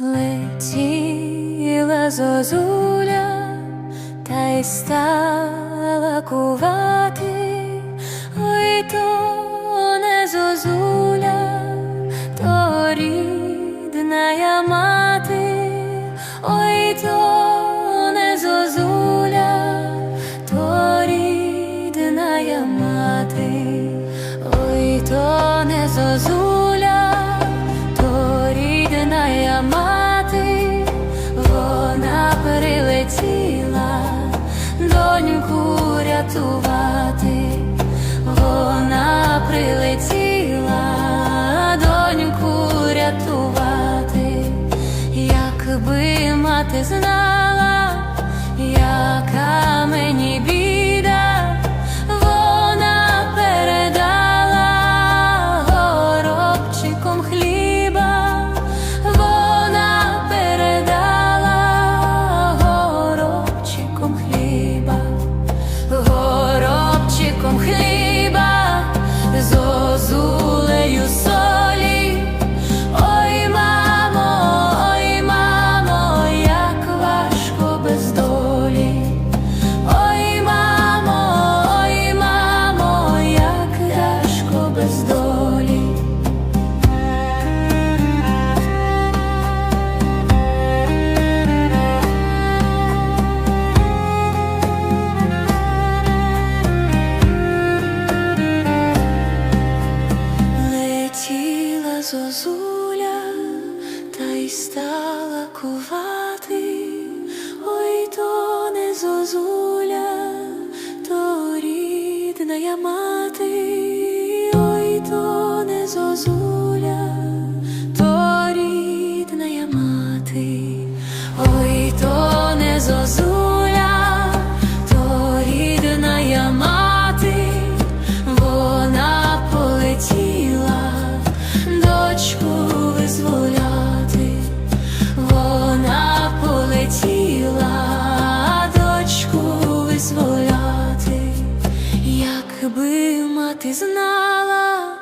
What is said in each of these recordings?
Летіла зозуля, та й стала кувати, ой то не зозуля, то рідна я мати, ой то не зозуля, то рідна я мати, ой то не зозуля, доньку рятувати, вона прилетіла доньку рятувати, якби мати знала, яка мені біда, стала кувати, ой то не зозуля, то рідна я мати, ой то не зозуля, то рідна я мати, ой то не зозуля, мати знала,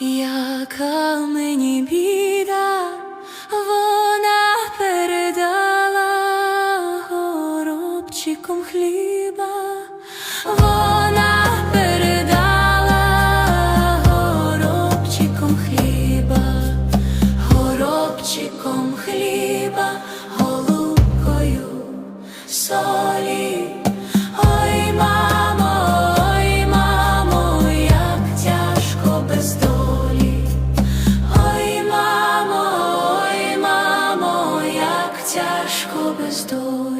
яка мені біда, вона передала горобчиком хліба. Вона передала горобчиком хліба, горобчиком хліба, голубкою солі. мамо, ой, мамо, як тяжко без долі.